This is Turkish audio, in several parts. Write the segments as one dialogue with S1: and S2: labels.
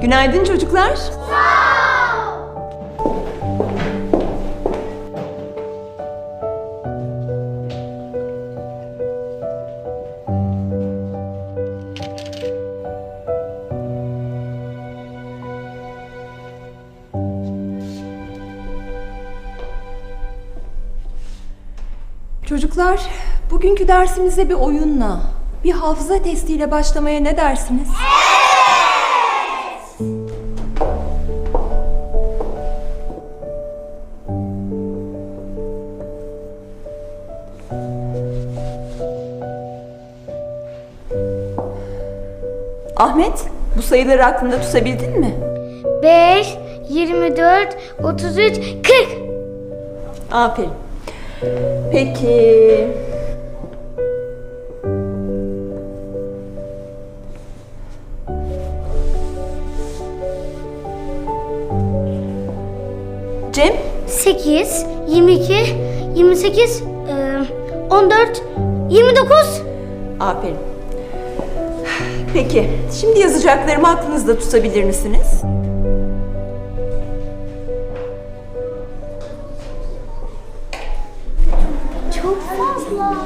S1: Günaydın çocuklar. Çocuklar, bugünkü dersimize bir oyunla, bir hafıza testiyle başlamaya ne dersiniz? Ahmet, bu sayıları aklında tutabildin mi?
S2: 5, 24, 33, 40.
S1: Aferin. Peki. Cem,
S2: 8, 22, 28, e, 14, 29.
S1: aferin. Peki, şimdi yazacaklarımı aklınızda tutabilir misiniz?
S2: Çok fazla.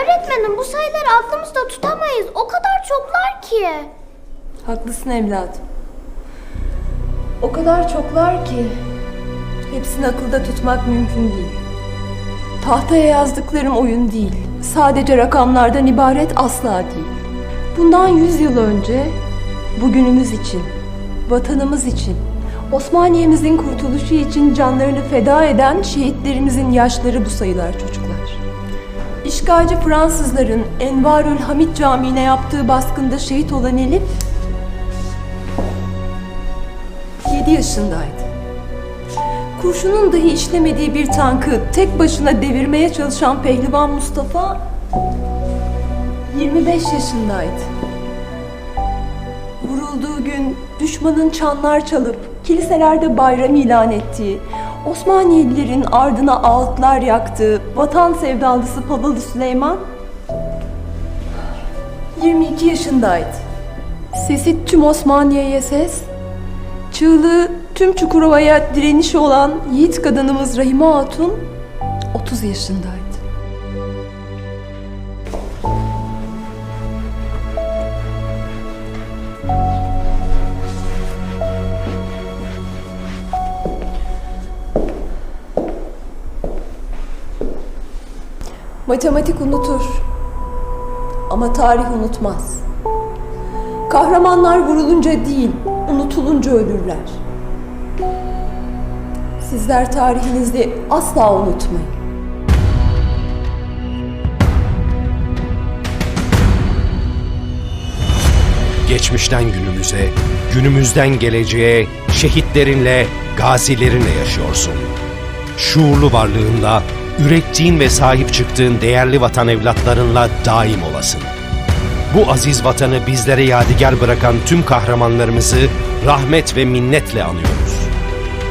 S2: Öğretmenim bu sayıları aklımızda tutamayız. O kadar çoklar ki.
S1: Haklısın evladım. O kadar çoklar ki hepsini akılda tutmak mümkün değil. Tahtaya yazdıklarım oyun değil. Sadece rakamlardan ibaret asla değil. Bundan yüz yıl önce bugünümüz için, vatanımız için, Osmaniye'mizin kurtuluşu için canlarını feda eden şehitlerimizin yaşları bu sayılar çocuklar. İşgalci Fransızların Envarül Hamit Camii'ne yaptığı baskında şehit olan Elif 7 yaşındaydı. Kurşunun dahi işlemediği bir tankı tek başına devirmeye çalışan pehlivan Mustafa 25 yaşındaydı. Vurulduğu gün düşmanın çanlar çalıp kiliselerde bayram ilan ettiği, Osmaniyelilerin ardına ağıtlar yaktığı vatan sevdalısı Palalı Süleyman 22 yaşındaydı. Sesi tüm Osmaniye'ye ses, çığlığı tüm Çukurova'ya direnişi olan yiğit kadınımız Rahime Hatun 30 yaşındaydı. Matematik unutur ama tarih unutmaz. Kahramanlar vurulunca değil, unutulunca ölürler. Sizler tarihinizi asla unutmayın.
S3: Geçmişten günümüze, günümüzden geleceğe, şehitlerinle, gazilerinle yaşıyorsun. Şuurlu varlığınla, ürettiğin ve sahip çıktığın değerli vatan evlatlarınla daim olasın. Bu aziz vatanı bizlere yadigar bırakan tüm kahramanlarımızı rahmet ve minnetle anıyoruz.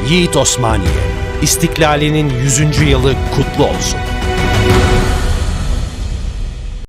S3: Yiğit Osmaniye, istiklalinin 100. yılı kutlu olsun.